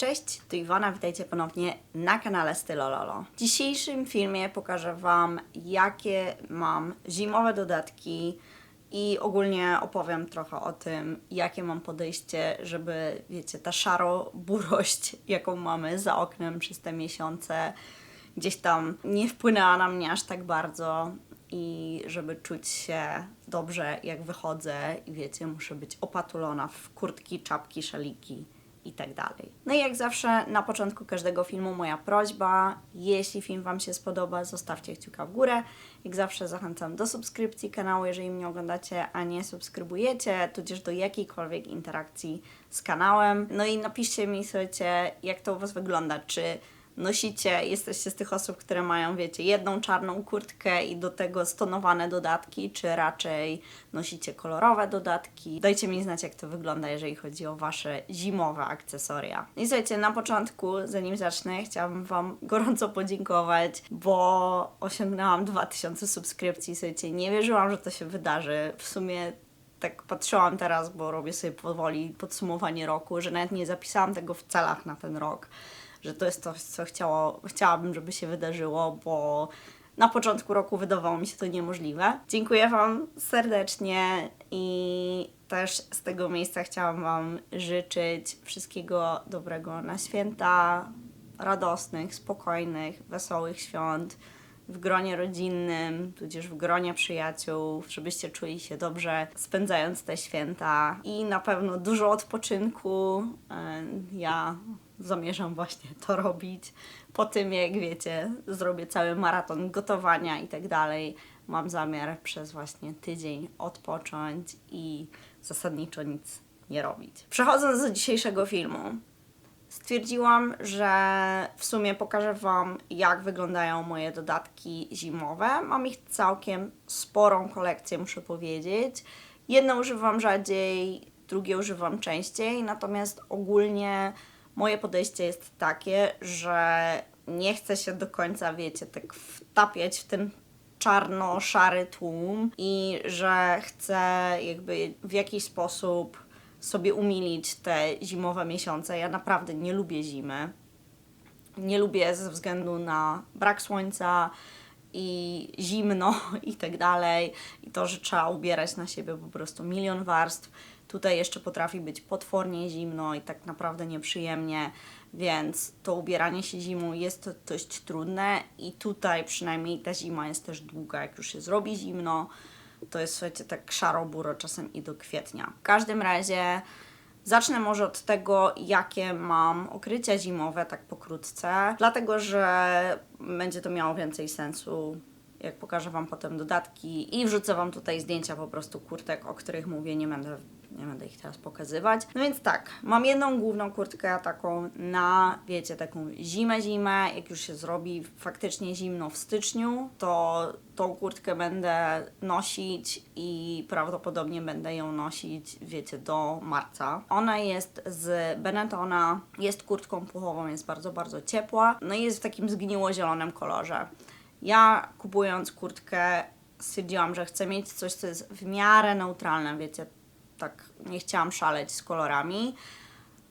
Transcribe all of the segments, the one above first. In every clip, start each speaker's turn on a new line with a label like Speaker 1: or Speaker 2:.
Speaker 1: Cześć, tu Iwona, witajcie ponownie na kanale Stylololo. W dzisiejszym filmie pokażę Wam, jakie mam zimowe dodatki i ogólnie opowiem trochę o tym, jakie mam podejście, żeby, wiecie, ta szaro-burość, jaką mamy za oknem przez te miesiące, gdzieś tam nie wpłynęła na mnie aż tak bardzo i żeby czuć się dobrze, jak wychodzę i wiecie, muszę być opatulona w kurtki, czapki, szaliki i tak dalej. No i jak zawsze na początku każdego filmu moja prośba, jeśli film Wam się spodoba, zostawcie kciuka w górę. Jak zawsze zachęcam do subskrypcji kanału, jeżeli mnie oglądacie, a nie subskrybujecie, tudzież do jakiejkolwiek interakcji z kanałem. No i napiszcie mi, słuchajcie, jak to u Was wygląda, czy nosicie, jesteście z tych osób, które mają, wiecie, jedną czarną kurtkę i do tego stonowane dodatki, czy raczej nosicie kolorowe dodatki. Dajcie mi znać, jak to wygląda, jeżeli chodzi o Wasze zimowe akcesoria. I słuchajcie, na początku, zanim zacznę, chciałabym Wam gorąco podziękować, bo osiągnęłam 2000 subskrypcji. Słuchajcie, nie wierzyłam, że to się wydarzy. W sumie tak patrzyłam teraz, bo robię sobie powoli podsumowanie roku, że nawet nie zapisałam tego w celach na ten rok że to jest coś, co chciało, chciałabym, żeby się wydarzyło, bo na początku roku wydawało mi się to niemożliwe. Dziękuję Wam serdecznie i też z tego miejsca chciałam Wam życzyć wszystkiego dobrego na święta, radosnych, spokojnych, wesołych świąt w gronie rodzinnym, tudzież w gronie przyjaciół, żebyście czuli się dobrze spędzając te święta i na pewno dużo odpoczynku. E, Ja zamierzam właśnie to robić. Po tym, jak wiecie, zrobię cały maraton gotowania i tak dalej, mam zamiar przez właśnie tydzień odpocząć i zasadniczo nic nie robić. Przechodząc do dzisiejszego filmu, stwierdziłam, że w sumie pokażę Wam, jak wyglądają moje dodatki zimowe. Mam ich całkiem sporą kolekcję, muszę powiedzieć. Jedno używam rzadziej, drugie używam częściej, natomiast ogólnie moje podejście jest takie, że nie chcę się do końca, wiecie, tak wtapiać w ten czarno-szary tłum i że chcę jakby w jakiś sposób sobie umilić te zimowe miesiące. Ja naprawdę nie lubię zimy. Nie lubię ze względu na brak słońca i zimno i tak dalej. I to, że trzeba ubierać na siebie po prostu milion warstw. Tutaj jeszcze potrafi być potwornie zimno i tak naprawdę nieprzyjemnie, więc to ubieranie się zimą jest dość trudne i tutaj przynajmniej ta zima jest też długa. Jak już się zrobi zimno, to jest słuchajcie tak szaro-buro czasem i do kwietnia. W każdym razie zacznę może od tego, jakie mam okrycia zimowe, tak pokrótce, dlatego że będzie to miało więcej sensu jak pokażę Wam potem dodatki i wrzucę Wam tutaj zdjęcia po prostu kurtek, o których mówię, nie będę, nie będę ich teraz pokazywać. No więc tak, mam jedną główną kurtkę taką na, wiecie, taką zimę, zimę, jak już się zrobi faktycznie zimno w styczniu, to tą kurtkę będę nosić i prawdopodobnie będę ją nosić, wiecie, do marca. Ona jest z Benettona, jest kurtką puchową, jest bardzo, bardzo ciepła, no i jest w takim zgniło-zielonym kolorze. Ja kupując kurtkę stwierdziłam, że chcę mieć coś, co jest w miarę neutralne, wiecie, tak nie chciałam szaleć z kolorami,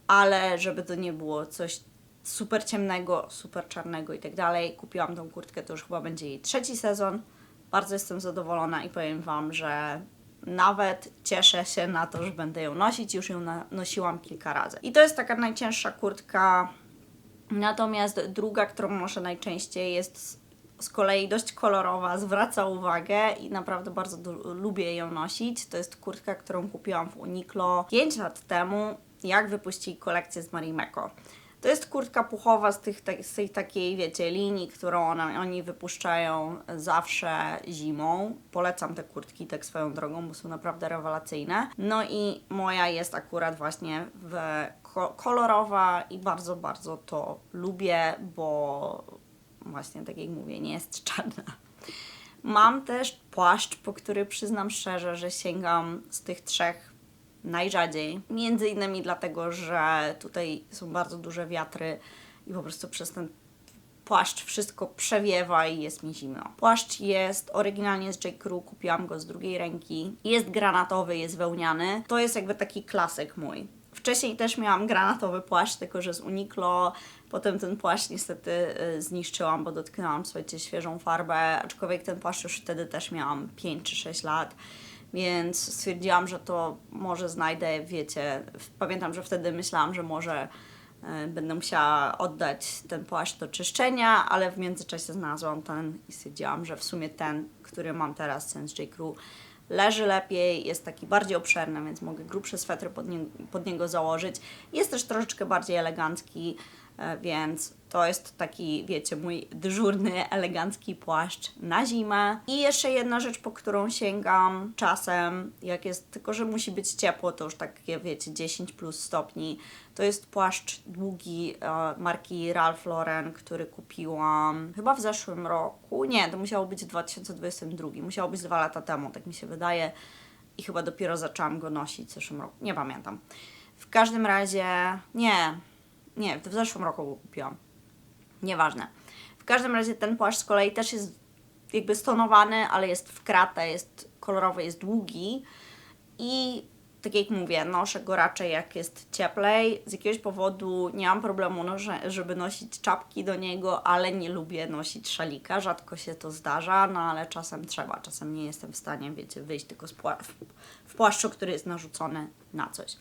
Speaker 1: ale żeby to nie było coś super ciemnego, super czarnego i tak dalej. Kupiłam tą kurtkę, to już chyba będzie jej trzeci sezon. Bardzo jestem zadowolona i powiem Wam, że nawet cieszę się na to, że będę ją nosić. Już ją nosiłam kilka razy. I to jest taka najcięższa kurtka Natomiast druga, którą noszę najczęściej jest z kolei dość kolorowa, zwraca uwagę i naprawdę bardzo lubię ją nosić. To jest kurtka, którą kupiłam w Uniqlo 5 lat temu, jak wypuścili kolekcję z Marimekko. To jest kurtka puchowa z, tych, tak- z tej takiej, wiecie, linii, którą ona, oni wypuszczają zawsze zimą. Polecam te kurtki tak swoją drogą, bo są naprawdę rewelacyjne. No i moja jest akurat właśnie w ko- kolorowa i bardzo, bardzo to lubię, bo właśnie tak jak mówię, nie jest czarna. Mam też płaszcz, po który przyznam szczerze, że sięgam z tych trzech najrzadziej. Między innymi dlatego, że tutaj są bardzo duże wiatry i po prostu przez ten płaszcz wszystko przewiewa i jest mi zimno. Płaszcz jest oryginalnie z J. Crew, kupiłam go z drugiej ręki. Jest granatowy, jest wełniany. To jest jakby taki klasyk mój. Wcześniej też miałam granatowy płaszcz, tylko że z Uniqlo. Potem ten płaszcz niestety y, zniszczyłam, bo dotknęłam, słuchajcie, świeżą farbę. Aczkolwiek ten płaszcz już wtedy też miałam 5 czy 6 lat. Więc stwierdziłam, że to może znajdę, wiecie. Pamiętam, że wtedy myślałam, że może y, będę musiała oddać ten płaszcz do czyszczenia, ale w międzyczasie znalazłam ten i stwierdziłam, że w sumie ten, który mam teraz, ten z J. Crew, leży lepiej, jest taki bardziej obszerny, więc mogę grubsze swetry pod, nie, pod niego założyć. Jest też troszeczkę bardziej elegancki, więc to jest taki, wiecie, mój dyżurny, elegancki płaszcz na zimę. I jeszcze jedna rzecz, po którą sięgam czasem, jak jest, tylko że musi być ciepło, to już takie, wiecie, 10 plus stopni. To jest płaszcz długi e, marki Ralph Lauren, który kupiłam chyba w zeszłym roku. Nie, to musiało być w 2022. Musiało być dwa lata temu, tak mi się wydaje. I chyba dopiero zaczęłam go nosić w zeszłym roku. Nie pamiętam. W każdym razie, nie, nie, w zeszłym roku go kupiłam. Nieważne. W każdym razie ten płaszcz z kolei też jest jakby stonowany, ale jest w kratę, jest kolorowy, jest długi i tak jak mówię, noszę go raczej jak jest cieplej. Z jakiegoś powodu nie mam problemu, noszę, żeby nosić czapki do niego, ale nie lubię nosić szalika. Rzadko się to zdarza, no ale czasem trzeba. Czasem nie jestem w stanie, wiecie, wyjść tylko pła- w płaszczu, który jest narzucony na coś.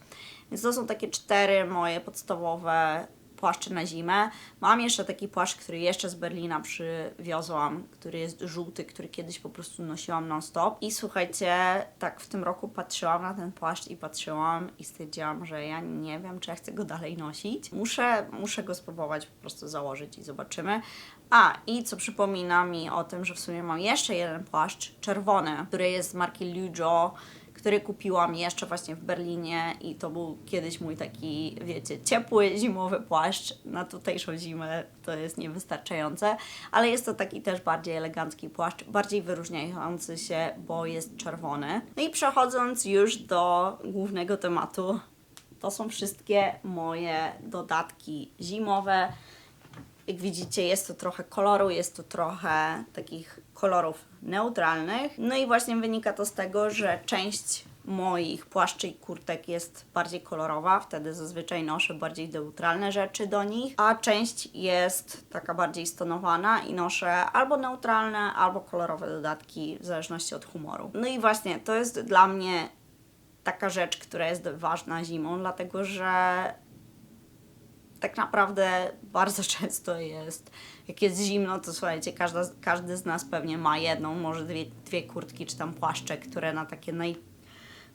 Speaker 1: Więc to są takie cztery moje podstawowe płaszcze na zimę. Mam jeszcze taki płaszcz, który jeszcze z Berlina przywiozłam, który jest żółty, który kiedyś po prostu nosiłam non-stop. I słuchajcie, tak w tym roku patrzyłam na ten płaszcz i patrzyłam i stwierdziłam, że ja nie wiem, czy ja chcę go dalej nosić. Muszę, muszę go spróbować po prostu założyć i zobaczymy. A, i co przypomina mi o tym, że w sumie mam jeszcze jeden płaszcz czerwony, który jest z marki Lujo który kupiłam jeszcze właśnie w Berlinie i to był kiedyś mój taki, wiecie, ciepły, zimowy płaszcz. Na tutejszą zimę to jest niewystarczające, ale jest to taki też bardziej elegancki płaszcz, bardziej wyróżniający się, bo jest czerwony. No i przechodząc już do głównego tematu, to są wszystkie moje dodatki zimowe. Jak widzicie, jest to trochę koloru, jest to trochę takich kolorów neutralnych. No i właśnie wynika to z tego, że część moich płaszczy i kurtek jest bardziej kolorowa, wtedy zazwyczaj noszę bardziej neutralne rzeczy do nich, a część jest taka bardziej stonowana i noszę albo neutralne, albo kolorowe dodatki, w zależności od humoru. No i właśnie to jest dla mnie taka rzecz, która jest ważna zimą, dlatego że tak naprawdę bardzo często jest, jak jest zimno, to słuchajcie, każda, każdy z nas pewnie ma jedną, może dwie, dwie kurtki czy tam płaszcze, które na takie naj,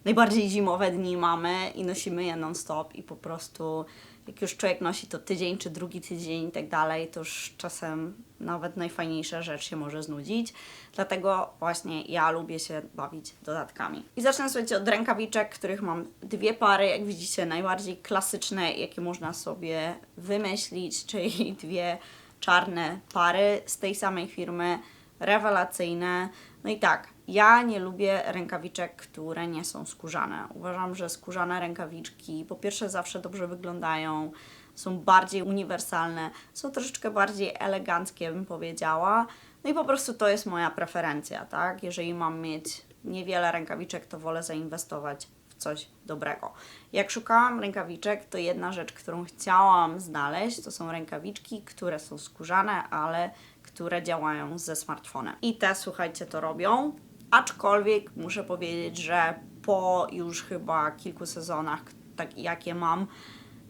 Speaker 1: najbardziej zimowe dni mamy i nosimy je non-stop i po prostu jak już człowiek nosi to tydzień czy drugi tydzień i tak dalej, to już czasem nawet najfajniejsza rzecz się może znudzić. Dlatego właśnie ja lubię się bawić dodatkami. I zacznę słuchajcie od rękawiczek, których mam dwie pary, jak widzicie, najbardziej klasyczne, jakie można sobie wymyślić, czyli dwie czarne pary z tej samej firmy, rewelacyjne. No i tak, ja nie lubię rękawiczek, które nie są skórzane. Uważam, że skórzane rękawiczki po pierwsze zawsze dobrze wyglądają, są bardziej uniwersalne, są troszeczkę bardziej eleganckie, bym powiedziała. No i po prostu to jest moja preferencja, tak? Jeżeli mam mieć niewiele rękawiczek, to wolę zainwestować w coś dobrego. Jak szukałam rękawiczek, to jedna rzecz, którą chciałam znaleźć, to są rękawiczki, które są skórzane, ale które działają ze smartfonem. I te, słuchajcie, to robią. Aczkolwiek muszę powiedzieć, że po już chyba kilku sezonach, tak jakie mam,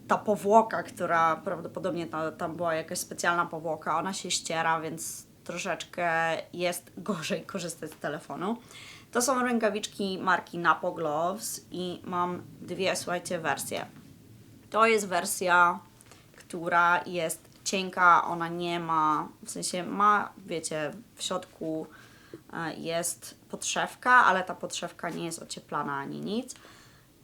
Speaker 1: ta powłoka, która prawdopodobnie ta, tam była jakaś specjalna powłoka, ona się ściera, więc troszeczkę jest gorzej korzystać z telefonu. To są rękawiczki marki Napo Gloves i mam dwie, słuchajcie, wersje. To jest wersja, która jest cienka, ona nie ma, w sensie ma, wiecie, w środku jest podszewka, ale ta podszewka nie jest ocieplana ani nic.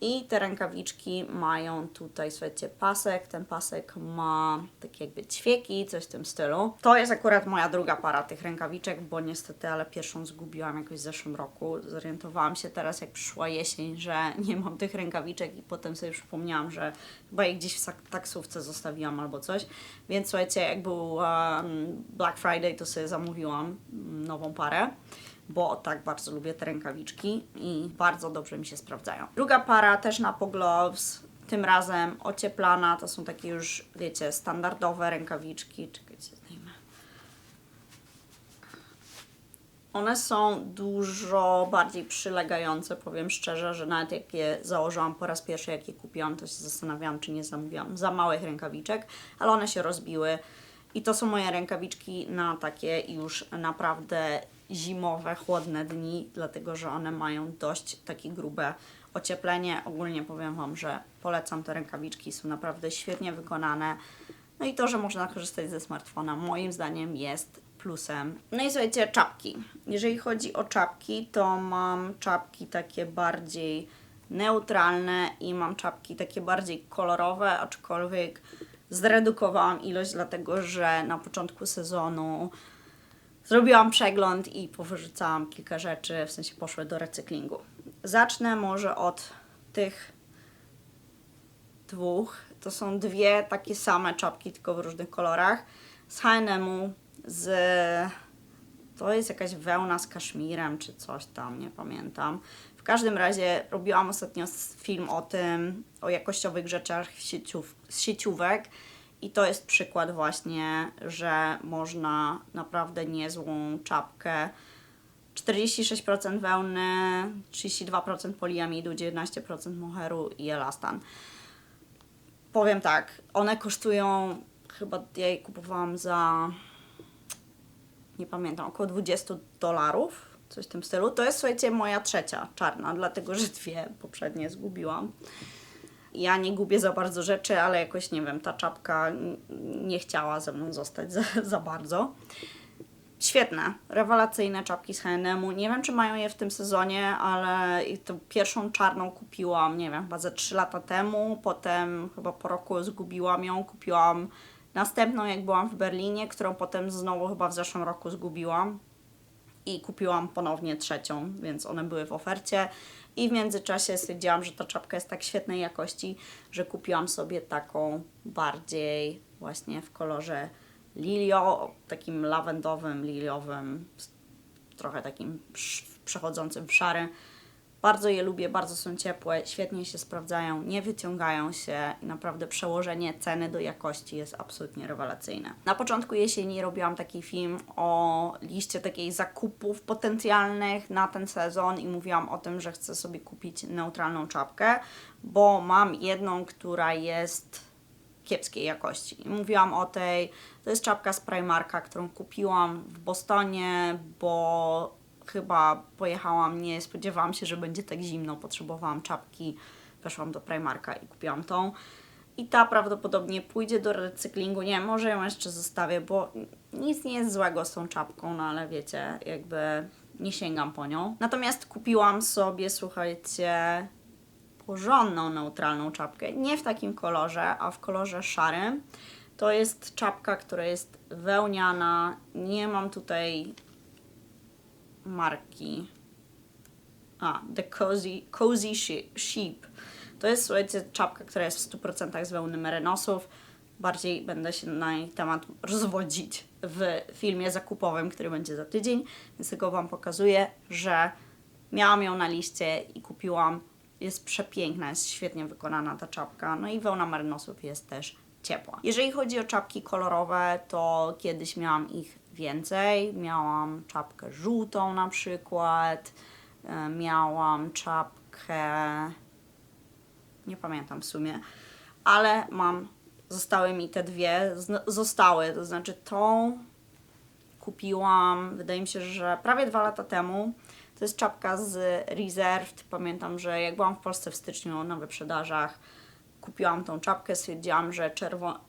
Speaker 1: I te rękawiczki mają tutaj, słuchajcie, pasek. Ten pasek ma takie jakby ćwieki, coś w tym stylu. To jest akurat moja druga para tych rękawiczek, bo niestety, ale pierwszą zgubiłam jakoś w zeszłym roku. Zorientowałam się teraz, jak przyszła jesień, że nie mam tych rękawiczek i potem sobie przypomniałam, że chyba je gdzieś w taksówce zostawiłam albo coś. Więc słuchajcie, jak był Black Friday, to sobie zamówiłam mm, nową parę bo tak bardzo lubię te rękawiczki i bardzo dobrze mi się sprawdzają. Druga para też na Gloves Tym razem ocieplana, to są takie już, wiecie, standardowe rękawiczki. Czekajcie, zdejmę. One są dużo bardziej przylegające, powiem szczerze, że nawet jak je założyłam po raz pierwszy, jak je kupiłam, to się zastanawiałam, czy nie zamówiłam za małych rękawiczek, ale one się rozbiły. I to są moje rękawiczki na takie już naprawdę zimowe, chłodne dni, dlatego że one mają dość takie grube ocieplenie. Ogólnie powiem Wam, że polecam te rękawiczki, są naprawdę świetnie wykonane. No i to, że można korzystać ze smartfona, moim zdaniem jest plusem. No i słuchajcie, czapki. Jeżeli chodzi o czapki, to mam czapki takie bardziej neutralne i mam czapki takie bardziej kolorowe, aczkolwiek zredukowałam ilość, dlatego że na początku sezonu zrobiłam przegląd i powyrzucałam kilka rzeczy, w sensie poszły do recyklingu. Zacznę może od tych dwóch. To są dwie takie same czapki, tylko w różnych kolorach. Z H&M-u, z... To jest jakaś wełna z kaszmirem, czy coś tam, nie pamiętam. W każdym razie robiłam ostatnio film o tym, o jakościowych rzeczach sieciów, z sieciówek i to jest przykład właśnie, że można naprawdę niezłą czapkę 46% wełny, 32% poliamidu, 19% moheru i elastan. Powiem tak, one kosztują, chyba ja je kupowałam za, nie pamiętam, około 20 dolarów, coś w tym stylu. To jest, słuchajcie, moja trzecia czarna, dlatego że dwie poprzednie zgubiłam. Ja nie gubię za bardzo rzeczy, ale jakoś, nie wiem, ta czapka nie chciała ze mną zostać za, za bardzo. Świetne, rewelacyjne czapki z H&M-u. Nie wiem, czy mają je w tym sezonie, ale tą pierwszą czarną kupiłam, nie wiem, chyba ze 3 lata temu. Potem chyba po roku zgubiłam ją. Kupiłam następną, jak byłam w Berlinie, którą potem znowu chyba w zeszłym roku zgubiłam. I kupiłam ponownie trzecią, więc one były w ofercie. I w międzyczasie stwierdziłam, że ta czapka jest tak świetnej jakości, że kupiłam sobie taką bardziej właśnie w kolorze lilio, takim lawendowym, liliowym, trochę takim przechodzącym w szary. Bardzo je lubię, bardzo są ciepłe, świetnie się sprawdzają, nie wyciągają się i naprawdę przełożenie ceny do jakości jest absolutnie rewelacyjne. Na początku jesieni robiłam taki film o liście takiej zakupów potencjalnych na ten sezon i mówiłam o tym, że chcę sobie kupić neutralną czapkę, bo mam jedną, która jest kiepskiej jakości. I Mówiłam o tej, to jest czapka z Primarka, którą kupiłam w Bostonie, bo chyba pojechałam, nie spodziewałam się, że będzie tak zimno, potrzebowałam czapki, weszłam do Primarka i kupiłam tą. I ta prawdopodobnie pójdzie do recyklingu, nie może ją jeszcze zostawię, bo nic nie jest złego z tą czapką, no ale wiecie, jakby nie sięgam po nią. Natomiast kupiłam sobie, słuchajcie, porządną, neutralną czapkę. Nie w takim kolorze, a w kolorze szarym. To jest czapka, która jest wełniana. Nie mam tutaj marki. A, The Cozy, cozy She- Sheep. To jest, słuchajcie, czapka, która jest w 100% z wełny merenosów. Bardziej będę się na jej temat rozwodzić w filmie zakupowym, który będzie za tydzień, więc tylko Wam pokazuję, że miałam ją na liście i kupiłam. Jest przepiękna, jest świetnie wykonana ta czapka. No i wełna merenosów jest też ciepła. Jeżeli chodzi o czapki kolorowe, to kiedyś miałam ich więcej. Miałam czapkę żółtą na przykład. E, Miałam czapkę nie pamiętam w sumie, ale mam, zostały mi te dwie, zostały, to znaczy tą kupiłam, wydaje mi się, że prawie dwa lata temu. To jest czapka z Reserved. Pamiętam, że jak byłam w Polsce w styczniu na wyprzedażach, kupiłam tą czapkę, stwierdziłam, że czerwony,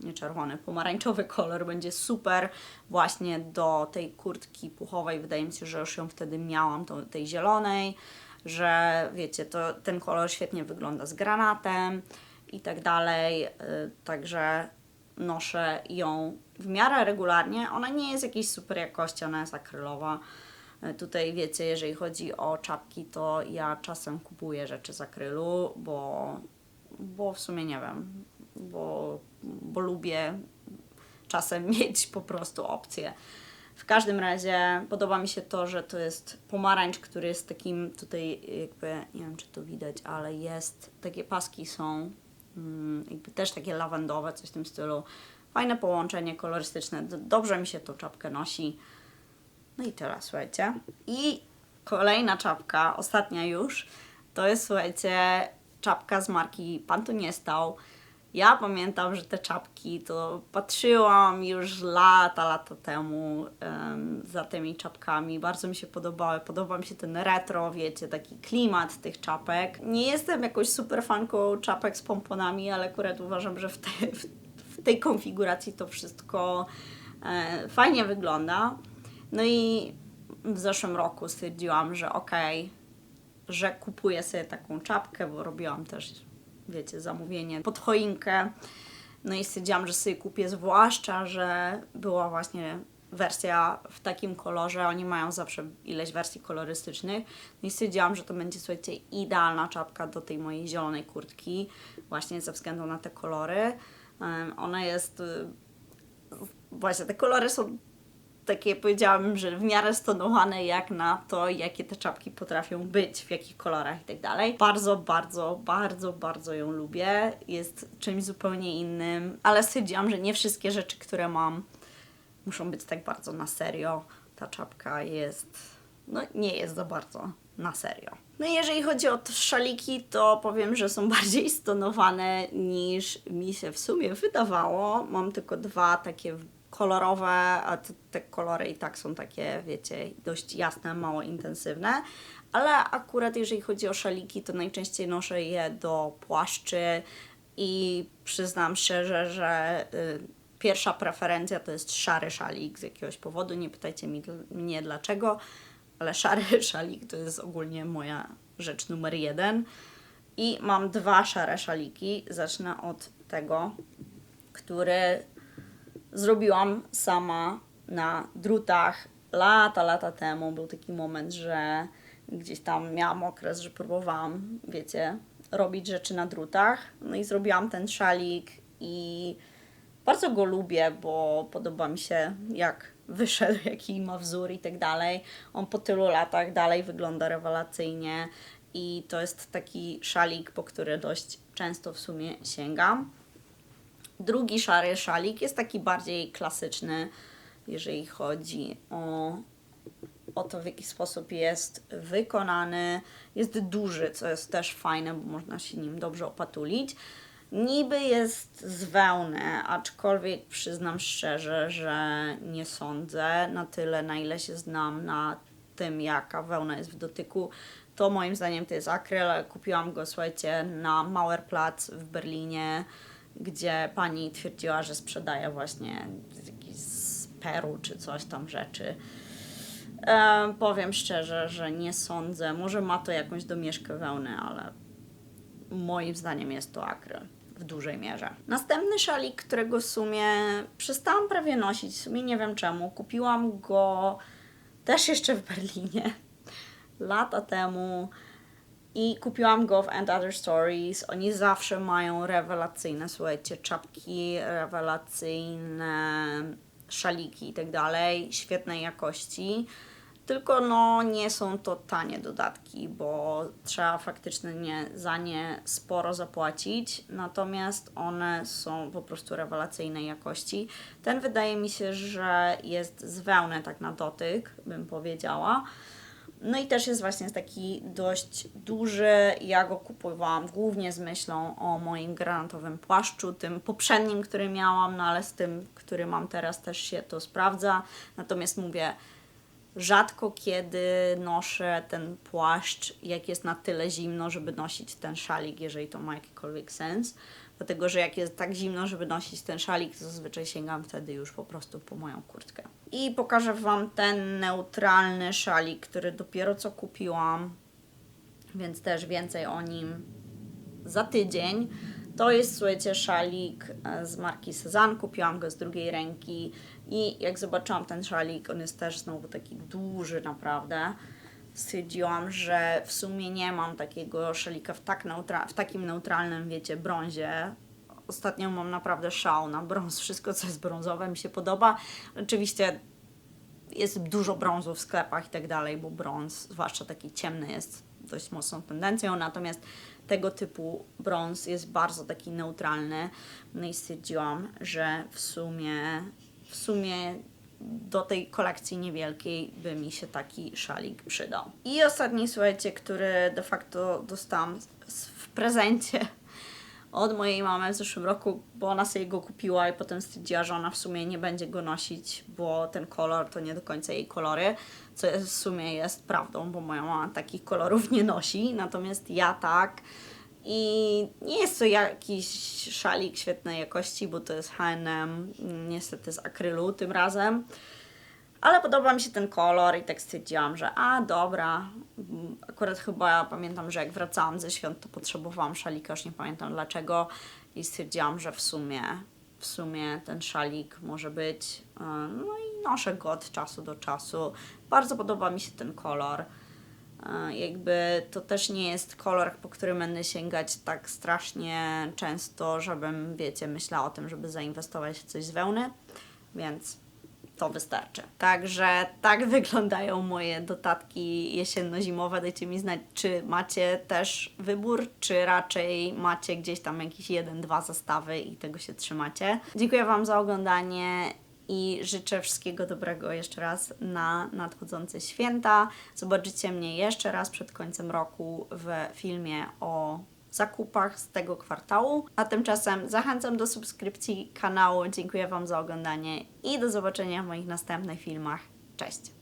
Speaker 1: nie czerwony, pomarańczowy kolor będzie super właśnie do tej kurtki puchowej. Wydaje mi się, że już ją wtedy miałam, tej zielonej, że wiecie, to ten kolor świetnie wygląda z granatem i tak dalej. y, Także noszę ją w miarę regularnie. Ona nie jest jakiejś super jakości, ona jest akrylowa. Y, Tutaj wiecie, jeżeli chodzi o czapki, to ja czasem kupuję rzeczy z akrylu, bo, bo w sumie nie wiem, bo, bo lubię czasem mieć po prostu opcję W każdym razie podoba mi się to, że to jest pomarańcz, który jest takim tutaj jakby, nie wiem czy to widać, ale jest, takie paski są mm, jakby też takie lawendowe, coś w tym stylu. Fajne połączenie kolorystyczne, dobrze mi się tą czapkę nosi. No i teraz słuchajcie. I kolejna czapka, ostatnia już, to jest słuchajcie czapka z marki Pan tu nie stał. Ja pamiętam, że te czapki to patrzyłam już lata, lata temu em, za tymi czapkami. Bardzo mi się podobały. Podoba mi się ten retro, wiecie, taki klimat tych czapek. Nie jestem jakąś super fanką czapek z pomponami, ale akurat uważam, że w, te, w, tej konfiguracji to wszystko e, fajnie wygląda. No i w zeszłym roku stwierdziłam, że okej, że kupuję sobie taką czapkę, bo robiłam też, wiecie, zamówienie pod choinkę. No i stwierdziłam, że sobie kupię, zwłaszcza, że była właśnie wersja w takim kolorze. Oni mają zawsze ileś wersji kolorystycznych. No i stwierdziłam, że to będzie, słuchajcie, idealna czapka do tej mojej zielonej kurtki, właśnie ze względu na te kolory. Em, Ona jest. y, Właśnie, te kolory są takie powiedziałabym, że w miarę stonowane jak na to, jakie te czapki potrafią być, w jakich kolorach i tak dalej. Bardzo, bardzo, bardzo, bardzo ją lubię. Jest czymś zupełnie innym, ale stwierdziłam, że nie wszystkie rzeczy, które mam, muszą być tak bardzo na serio. Ta czapka jest, no nie jest za bardzo na serio. No i jeżeli chodzi o szaliki, to powiem, że są bardziej stonowane niż mi się w sumie wydawało. Mam tylko dwa takie kolorowe, a te, te kolory i tak są takie, wiecie, dość jasne, mało intensywne. Ale akurat jeżeli chodzi o szaliki, to najczęściej noszę je do płaszczy i przyznam szczerze, że y, pierwsza preferencja to jest szary szalik z jakiegoś powodu. Nie pytajcie mi, mnie dlaczego, ale szary szalik to jest ogólnie moja rzecz numer jeden. I mam dwa szare szaliki. Zacznę od tego, który zrobiłam sama na drutach lata, lata temu. Był taki moment, że gdzieś tam miałam okres, że próbowałam, wiecie, robić rzeczy na drutach. No i zrobiłam ten szalik i bardzo go lubię, bo podoba mi się jak wyszedł, jaki ma wzór i tak dalej. On po tylu latach dalej wygląda rewelacyjnie i to jest taki szalik, po który dość często w sumie sięgam. Drugi szary szalik jest taki bardziej klasyczny, jeżeli chodzi o, o to, w jaki sposób jest wykonany. Jest duży, co jest też fajne, bo można się nim dobrze opatulić. Niby jest z wełny, aczkolwiek przyznam szczerze, że nie sądzę na tyle, na ile się znam na tym, jaka wełna jest w dotyku. To moim zdaniem to jest akryl. Kupiłam go, słuchajcie, na Mauerplatz w Berlinie, gdzie pani twierdziła, że sprzedaje właśnie z Peru czy coś tam rzeczy. E, powiem szczerze, że nie sądzę. Może ma to jakąś domieszkę wełny, ale moim zdaniem jest to akryl w dużej mierze. Następny szalik, którego w sumie przestałam prawie nosić, w sumie nie wiem czemu. Kupiłam go też jeszcze w Berlinie lata temu i kupiłam go w And Other Stories. Oni zawsze mają rewelacyjne, słuchajcie, czapki, rewelacyjne szaliki i tak dalej, świetnej jakości. Tylko no nie są to tanie dodatki, bo trzeba faktycznie nie, za nie sporo zapłacić, natomiast one są po prostu rewelacyjnej jakości. Ten wydaje mi się, że jest z wełny tak na dotyk, bym powiedziała. No i też jest właśnie taki dość duży. Ja go kupowałam głównie z myślą o moim granatowym płaszczu, tym poprzednim, który miałam, no ale z tym, który mam teraz też się to sprawdza. Natomiast mówię, rzadko kiedy noszę ten płaszcz, jak jest na tyle zimno, żeby nosić ten szalik, jeżeli to ma jakikolwiek sens. Dlatego, że jak jest tak zimno, żeby nosić ten szalik, to zazwyczaj sięgam wtedy już po prostu po moją kurtkę. I pokażę Wam ten neutralny szalik, który dopiero co kupiłam, więc też więcej o nim za tydzień. To jest, słuchajcie, szalik e, z marki Cezanne. Kupiłam go z drugiej ręki i jak zobaczyłam ten szalik, on jest też znowu taki duży naprawdę. Stwierdziłam, że w sumie nie mam takiego szalika w, tak neutra- w takim neutralnym, wiecie, brązie. Ostatnio mam naprawdę szał na brąz. Wszystko, co jest brązowe, mi się podoba. Oczywiście jest dużo brązu w sklepach i tak dalej, bo brąz, zwłaszcza taki ciemny, jest dość mocną tendencją, natomiast tego typu brąz jest bardzo taki neutralny. No i stwierdziłam, że w sumie, w sumie do tej kolekcji niewielkiej by mi się taki szalik przydał. I ostatni, słuchajcie, który de facto dostałam w prezencie od mojej mamy w zeszłym roku, bo ona sobie go kupiła i potem stwierdziła, że ona w sumie nie będzie go nosić, bo ten kolor to nie do końca jej kolory, co w sumie jest prawdą, bo moja mama takich kolorów nie nosi, natomiast ja tak. I nie jest to jakiś szalik świetnej jakości, bo to jest H&M, niestety z akrylu tym razem. Ale podoba mi się ten kolor i tak stwierdziłam, że a dobra. Mm, Akurat chyba pamiętam, że jak wracałam ze świąt, to potrzebowałam szalika, już nie pamiętam dlaczego. I stwierdziłam, że w sumie, w sumie ten szalik może być. e, No i noszę go od czasu do czasu. Bardzo podoba mi się ten kolor. Jakby to też nie jest kolor, po którym będę sięgać tak strasznie często, żebym, wiecie, myślała o tym, żeby zainwestować w coś z wełny, więc to wystarczy. Także tak wyglądają moje dodatki jesienno-zimowe. Dajcie mi znać, czy macie też wybór, czy raczej macie gdzieś tam jakieś jeden, dwa zestawy i tego się trzymacie. Dziękuję Wam za oglądanie i życzę wszystkiego dobrego jeszcze raz na nadchodzące święta. Zobaczycie mnie jeszcze raz przed końcem roku w filmie o zakupach z tego kwartału. A tymczasem zachęcam do subskrypcji kanału. Dziękuję Wam za oglądanie i do zobaczenia w moich następnych filmach. Cześć!